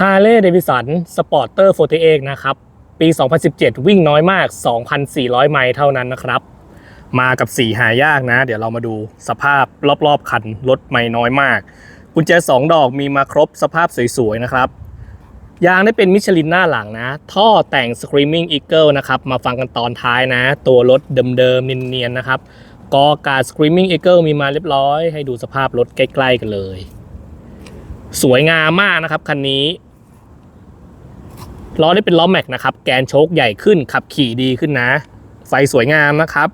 Harley Davidson Sporter 48นะครับ ปี 2017 วิ่งน้อยมาก 2,400 ไมล์เท่านั้นนะครับ มากับสีหายากนะ เดี๋ยวเรามาดูสภาพรอบๆ คันรถไม่น้อยมาก กุญแจ 2 ดอกมีมาครบสภาพสวยๆ นะครับ ยางได้เป็นมิชลินหน้าหลังนะ ท่อแต่ง Screaming Eagle นะครับ มาฟังกันตอนท้ายนะ ตัวรถเดิมๆเนียนๆนะครับกอกา Screaming Eagle มีมาเรียบร้อย ให้ดูสภาพรถใกล้ ๆ กันเลย สวยงามมากนะครับคันนี้ล้อได้เป็นล้อแม็กนะครับ แกนโชคใหญ่ขึ้นขับขี่ดีขึ้นนะ ไฟสวยงามนะครับ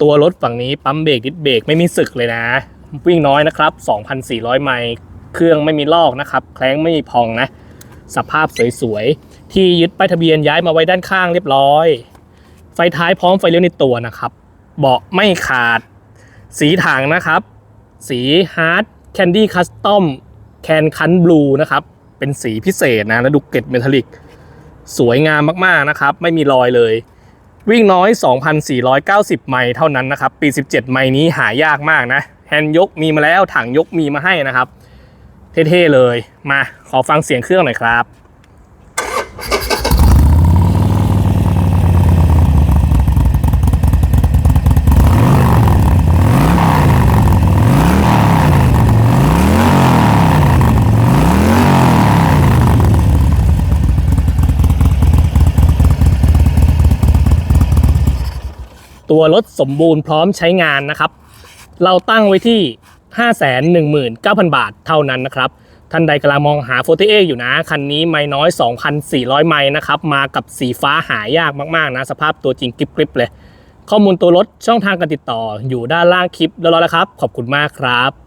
ตัวรถฝั่งนี้ปั๊มเบรกดิสเบรกไม่มีสึกเลยนะ วิ่งน้อยนะครับ 2,400 ไมล์เครื่องไม่มีลอกนะครับ แคล้งไม่มีพองนะ สภาพสวยๆ ที่ยึดป้ายทะเบียนย้ายมาไว้ด้านข้างเรียบร้อย ไฟท้ายพร้อมไฟเลี้ยวในตัวนะครับ เบาะไม่ขาด สีถังนะครับ สีฮาร์ดแคนดี้คัสตอม แคนคันบลูนะครับ เป็นสีพิเศษนะแล้วดูเกล็ดเมทัลลิก สวยงามมากๆนะครับ ไม่มีรอยเลย วิ่งน้อย 2,490 ไมล์เท่านั้นนะครับ ปี 17 ไมล์นี้หายากมากนะ แฮนด์ยกมีมาแล้วถังยกมีมาให้นะครับ เท่ๆเลย มาขอฟังเสียงเครื่องหน่อยครับ ตัวรถสมบูรณ์พร้อมใช้งานนะครับ เราตั้งไว้ที่ 519,000 บาทเท่านั้นนะครับ ท่านใดกำลังมองหาโฟ t เออยู่นะ คันนี้ไม่น้อย 2,400 ไมล์นะครับ มากับสีฟ้าหายากมากๆนะ สภาพตัวจริงกริบๆเลย ข้อมูลตัวรถช่องทางการติดต่ออยู่ด้านล่างคลิปแล้วแล้วนะครับ ขอบคุณมากครับ